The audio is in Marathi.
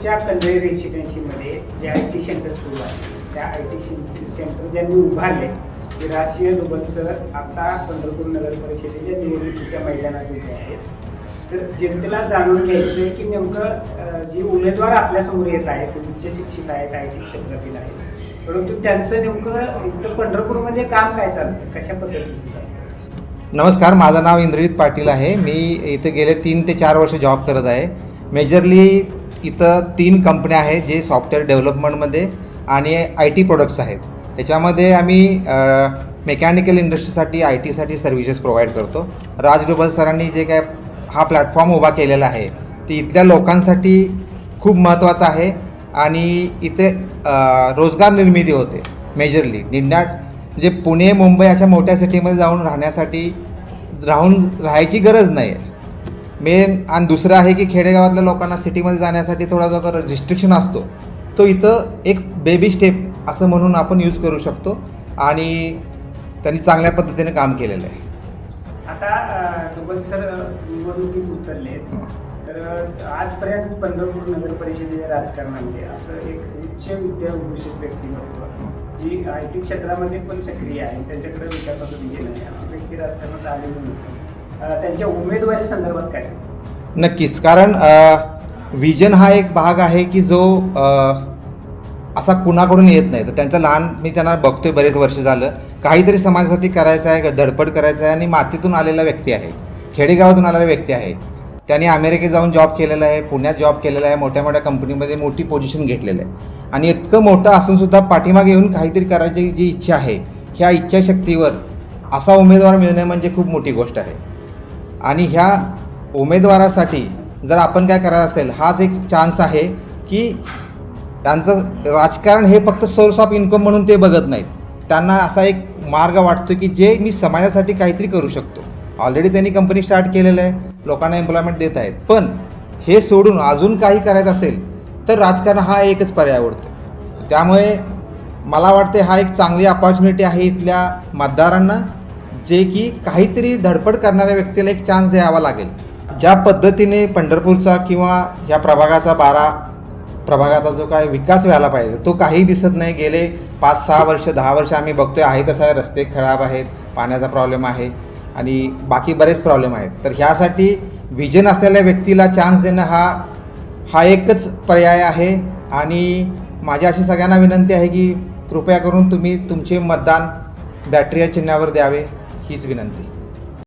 तुमच्या कंदळी रेसिडेन्सीमध्ये जे आय टी सेंटर सुरू आहे त्या आय टी सेंटर ज्यांनी उभारले ते राष्ट्रीय दुबल सर आता पंढरपूर नगर परिषदेच्या निवडणुकीच्या मैदानात उभे आहेत. तर जनतेला जाणून घ्यायचं आहे की नेमकं जी जे उमेदवार आपल्यासमोर येत आहेत उच्च शिक्षित आहेत आय टी क्षेत्रातील आहेत. परंतु त्यांचं नेमकं इथं पंढरपूरमध्ये काम काय चालतं कशा पद्धतीचं चालतं नमस्कार माझं नाव इंद्रजित पाटील आहे. मी इथे गेले तीन ते चार वर्ष जॉब करत आहे. मेजरली इथं तीन कंपन्या आहेत जे सॉफ्टवेअर डेव्हलपमेंटमध्ये आणि आय टी प्रोडक्ट्स आहेत. त्याच्यामध्ये आम्ही मेकॅनिकल इंडस्ट्रीसाठी आय टीसाठी सर्व्हिसेस प्रोव्हाइड करतो. राज डोबल सरांनी जे काय हा प्लॅटफॉर्म उभा केलेला आहे ते इथल्या लोकांसाठी खूप महत्त्वाचं आहे आणि इथे रोजगार निर्मिती होते मेजरली निडनाट म्हणजे पुणे मुंबई अशा मोठ्या सिटीमध्ये जाऊन राहण्यासाठी राहून राहायची गरज नाही आहे मेन आणि दुसरं आहे की खेडेगावातल्या लोकांना सिटीमध्ये जाण्यासाठी थोडा जो रिस्ट्रिक्शन असतो तो इथं एक बेबी स्टेप असं म्हणून आपण यूज करू शकतो आणि त्यांनी चांगल्या पद्धतीने काम केलेलं आहे. आता सर निवडणुकीत उतरले. तर आजपर्यंत पंढरपूर नगर परिषदेच्या राजकारणामध्ये असं एक उच्च विद्याभूषित व्यक्तिमत्व जी आय टी क्षेत्रामध्ये पण सक्रिय आहे त्यांच्याकडे विकासाचं विजय नाही असे व्यक्ती राजकारणात आलेले नव्हते. अं, त्यांच्या उमेदवारी संदर्भात काय नक्कीच. कारण विजन हा एक भाग आहे की जो असा कुणाकडून येत नाही. तर त्यांचा लहान मी त्यांना बघतोय बरेच वर्ष झालं. काहीतरी समाजासाठी करायचं आहे धडपड करायचं आहे आणि मातीतून आलेला व्यक्ती आहे. खेडेगावातून आलेला व्यक्ती आहे. त्यांनी अमेरिकेत जाऊन जॉब केलेला आहे पुण्यात जॉब केलेला आहे मोठ्या मोठ्या कंपनीमध्ये मोठी पोझिशन घेतलेलं आहे. आणि इतकं मोठं असूनसुद्धा पाठीमागे येऊन काहीतरी करायची जी इच्छा आहे ह्या इच्छाशक्तीवर असा उमेदवार मिळणे म्हणजे खूप मोठी गोष्ट आहे. आणि ह्या उमेदवारासाठी जर आपण काय करायचं असेल हाच एक चान्स आहे की त्यांचं राजकारण हे फक्त सोर्स ऑफ इन्कम म्हणून ते बघत नाहीत. त्यांना असा एक मार्ग वाटतो की जे मी समाजासाठी काहीतरी करू शकतो. ऑलरेडी त्यांनी कंपनी स्टार्ट केलेलं आहे लोकांना एम्प्लॉयमेंट देत आहेत. पण हे सोडून अजून काही करायचं असेल तर राजकारण हा एकच पर्याय आवडतो त्यामुळे मला वाटते हा एक चांगली अपॉर्च्युनिटी आहे इथल्या मतदारांना. जे की काहीतरी धडपड करणाऱ्या व्यक्तीला एक चान्स द्यावा लागेल. ज्या पद्धतीने पंढरपूरचा किंवा या प्रभागाचा बारा प्रभागाचा जो काय विकास व्हायला पाहिजे तो काही दिसत नाही. गेले पाच सहा वर्ष दहा वर्ष आम्ही बघतोय आहे तसा रस्ते खराब आहेत पाण्याचा प्रॉब्लेम आहे आणि बाकी बरेच प्रॉब्लेम आहेत. तर ह्यासाठी विजन असलेल्या व्यक्तीला चान्स देणं हा हा एकच पर्याय आहे. आणि माझी अशी सगळ्यांना विनंती आहे की कृपया करून तुम्ही तुमचे मतदान बॅटरी या चिन्हावर द्यावे. हीच विनंती.